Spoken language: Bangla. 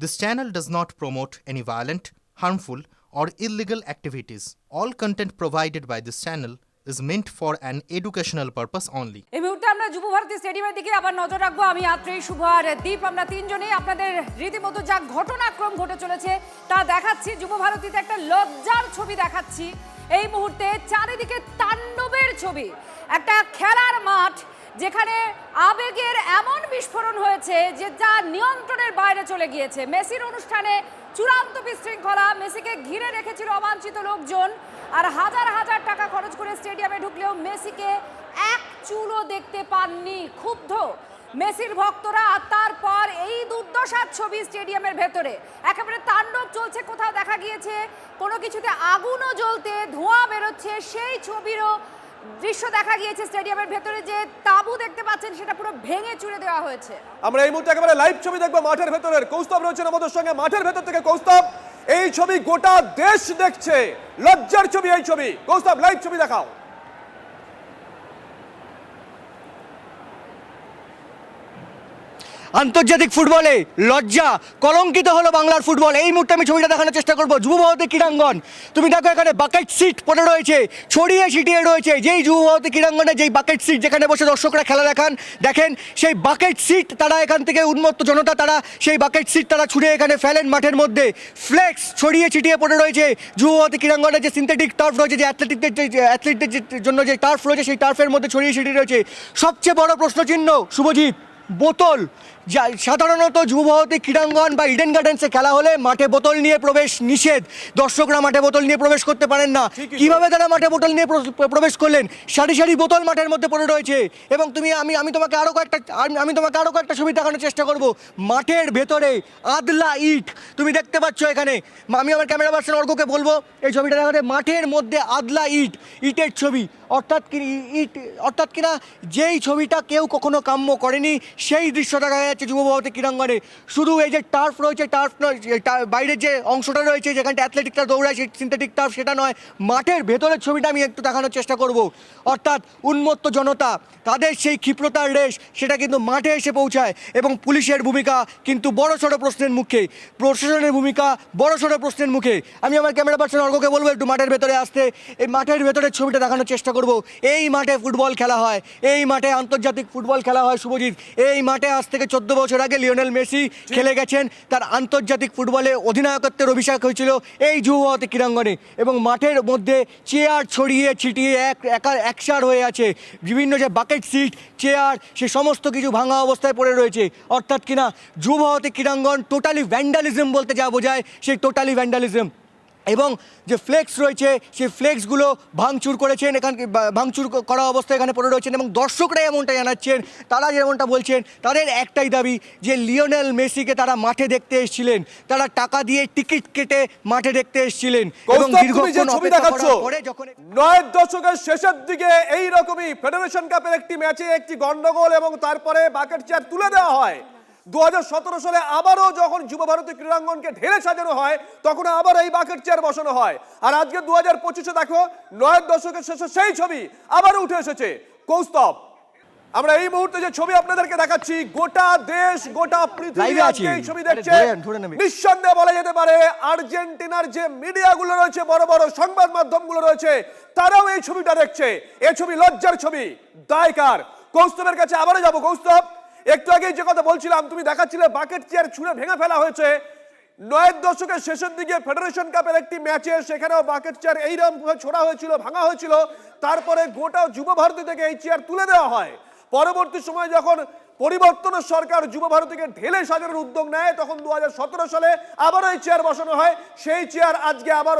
This channel does not promote any violent, harmful, or illegal activities. All content provided by this channel is meant for an educational purpose only. এই মুহূর্তে আমরা যুব ভারতী স্টেডিয়ামের দিকে আবার নজর রাখব আমি আত্রেই শুভ আর দীপ আমরা তিনজনেই আপনাদের রীতিমতো যা ঘটনাক্রম ঘটে চলেছে তা দেখাচ্ছি যুব ভারতীতে একটা লজ্জার ছবি দেখাচ্ছি এই মুহূর্তে চারিদিকে তাণ্ডবের ছবি একটা খেলার মাঠ যেখানে আবেগের এমন বিস্ফোরণ হয়েছে যে যা নিয়ন্ত্রণের বাইরে চলে গিয়েছে। মেসির অনুষ্ঠানে চূড়ান্ত বিশৃঙ্খলা, মেসিকে ঘিরে রেখেছিল অবাঞ্ছিত লোকজন আর হাজার হাজার টাকা খরচ করে স্টেডিয়ামে ঢুকলেও মেসিকে এক চুলও দেখতে পাননি, ক্ষুব্ধ। মেসির ভক্তরা আর তারপর এই দুর্দশার ছবি স্টেডিয়ামের ভেতরে। একেবারে তাণ্ডব চলছে, কোথাও দেখা গিয়েছে, কোনো কিছুতে আগুনও জ্বলতে ধোঁয়া বেরোচ্ছে, সেই ছবিরও দৃশ্য দেখা গিয়েছে স্টেডিয়ামের ভেতরে, যে তাবু দেখতে পাচ্ছেন, সেটা পুরো ভেঙে চুরে দেওয়া হয়েছে। আমরা এই মুহূর্তে একেবারে লাইভ ছবি দেখব মাঠের ভেতরের। কৌস্তব রয়েছেন আমাদের সঙ্গে? মাঠের ভেতর থেকে কৌস্তব। এই ছবি গোটা দেশ দেখছে। লজ্জার ছবি এই ছবি। কৌস্তব লাইভ ছবি দেখাও। আন্তর্জাতিক ফুটবলে লজ্জা, কলঙ্কিত হলো বাংলার ফুটবল। এই মুহূর্তে আমি ছবিটা দেখানোর চেষ্টা করব। যুব ভারতী ক্রীড়াঙ্গন। তুমি দেখো এখানে বাকেট সিট পড়ে রয়েছে, ছড়িয়ে ছিটিয়ে রয়েছে। যেই যুব ভারতী ক্রীড়াঙ্গনে যেই বাকেট সিট যেখানে বসে দর্শকরা খেলা দেখান, দেখেন সেই বাকেট সিট তারা এখান থেকে উন্মত্ত জনতা তারা, সেই বাকেট সিট তারা ছুড়ে এখানে ফেলেন মাঠের মধ্যে। ফ্লেক্স ছড়িয়ে ছিটিয়ে পড়ে রয়েছে। যুব ভারতী ক্রীড়াঙ্গনে যে সিনথেটিক টার্ফ রয়েছে, যে অ্যাথলেটিকদের যে অ্যাথলিটদের জন্য যে টার্ফ রয়েছে, সেই টার্ফের মধ্যে ছড়িয়ে ছিটিয়ে রয়েছে। সবচেয়ে বড় প্রশ্নচিহ্ন, শুভজিৎ, বোতল। সাধারণত যুব ভারতী ক্রীড়াঙ্গন বা ইডেন গার্ডেন্সে খেলা হলে মাঠে বোতল নিয়ে প্রবেশ নিষেধ। দর্শকরা মাঠে বোতল নিয়ে প্রবেশ করতে পারেন না। কীভাবে তারা মাঠে বোতল নিয়ে প্র- প্রবেশ করলেন? সারি সারি বোতল মাঠের মধ্যে পড়ে রয়েছে। এবং তুমি আমি আমি তোমাকে আরও কয়েকটা আমি- তোমাকে আরও কয়েকটা ছবি দেখানোর চেষ্টা করব। মাঠের ভেতরে আদলা ইট। তুমি দেখতে পাচ্ছ এখানে। আমি আমার ক্যামেরা পার্সন অর্ককে বলব এই ছবিটা দেখাতে। মাঠের মধ্যে আদলা ইট ইটের ছবি। অর্থাৎ কি ইট অর্থাৎ কিনা যেই ছবিটা কেউ কখনো কাম্য করেনি সেই দৃশ্য দেখা যাচ্ছে। যুব ভারতী ক্রীড়াঙ্গনে। শুধু এই যে টার্ফ রয়েছে টার্ফ নয় বাইরের যে অংশটা রয়েছে, যেখানটা অ্যাথলেটিকটা দৌড়ায়, সেই সিনথেটিক টার্ফ সেটা নয়, মাঠের ভেতরের ছবিটা আমি একটু দেখানোর চেষ্টা করব। অর্থাৎ উন্মত্ত জনতা, তাদের সেই ক্ষিপ্রতার রেশ, সেটা কিন্তু মাঠে এসে পৌঁছায় এবং পুলিশের ভূমিকা কিন্তু বড় সড়ো প্রশ্নের মুখে, প্রশাসনের ভূমিকা বড় সড়ো প্রশ্নের মুখে। আমি আমার ক্যামেরা পার্সন অর্ঘকে বলব একটু মাঠের ভেতরে আসতে, এই মাঠের ভেতরের ছবিটা দেখানোর চেষ্টা করব। এই মাঠে ফুটবল খেলা হয়, এই মাঠে আন্তর্জাতিক ফুটবল খেলা হয়, শুভজিৎ। এই মাঠে আজ থেকে চোদ্দ বছর আগে লিওনেল মেসি খেলে গেছেন। তার আন্তর্জাতিক ফুটবলে অধিনায়কত্বের অভিষেক হয়েছিল এই যুবভারতী ক্রীড়াঙ্গনে এবং মাঠের মধ্যে চেয়ার ছড়িয়ে ছিটিয়ে এক একা একসার হয়ে আছে। বিভিন্ন যে বাকেট সিট চেয়ার সে সমস্ত কিছু ভাঙা অবস্থায় পড়ে রয়েছে। অর্থাৎ কিনা যুবভারতী ক্রীড়াঙ্গন টোটালি ভ্যান্ডালিজম বলতে যা বোঝায় সেই টোটালি ভ্যান্ডালিজম। এবং যে ফ্লেক্স রয়েছে সেই ফ্লেক্সগুলো ভাঙচুর করেছেন এখান ভাঙচুর করা অবস্থায় এখানে পড়ে রয়েছেন এবং দর্শকরা এমনটা জানাচ্ছেন তারা যেমনটা বলছেন তাদের একটাই দাবি যে লিওনেল মেসিকে তারা মাঠে দেখতে এসেছিলেন তারা টাকা দিয়ে টিকিট কেটে মাঠে দেখতে এসেছিলেন এবং দীর্ঘক্ষণ যখন নয় দশকের শেষের দিকে এই রকমই ফেডারেশন কাপের একটি ম্যাচে একটি গন্ডগোল এবং তারপরে বাকেট চেয়ার তুলে দেওয়া হয়। দু হাজার সতেরো সালে আবারও যখন যুব ভারতী ক্রীড়াঙ্গনকে ঢেলে সাজানো হয় তখন আবার এই বাকেট চেয়ার বসানো হয়। আর আজকে দু হাজার পঁচিশে দেখো নয় দশকের শেষে সেই ছবি আবারও উঠে এসেছে। কৌস্তব আমরা এই মুহূর্তে যে ছবি আপনাদেরকে দেখাচ্ছি গোটা দেশ গোটা পৃথিবী এ এই ছবি দেখছে। নিঃসন্দেহে বলা যেতে পারে আর্জেন্টিনার যে মিডিয়াগুলো রয়েছে বড় বড় সংবাদ মাধ্যমগুলো রয়েছে তারাও এই ছবিটা দেখছে। এই ছবি লজ্জার ছবি দায়কার। কৌস্তবের কাছে আবারও যাব। কৌস্তব একটু আগে যে কথা বলছিলাম, তুমি দেখাচ্ছিলে বাকেট চেয়ার ছুঁড়ে ভেঙে ফেলা হয়েছে। নয়ের দশকের শেষের দিকে ফেডারেশন কাপের একটি ম্যাচে সেখানেও বাকেট চেয়ার এইরকম ছোড়া হয়েছিল, ভাঙা হয়েছিল। তারপরে গোটা যুব ভারতী থেকে এই চেয়ার তুলে দেওয়া হয়। পরবর্তী সময় যখন পরিবর্তনের সরকার যুব ভারতীকে ঢেলে সাজানোর উদ্যোগ নেয়, তখন দু হাজার সতেরো সালে আবারও এই চেয়ার বসানো হয়। সেই চেয়ার আজকে আবার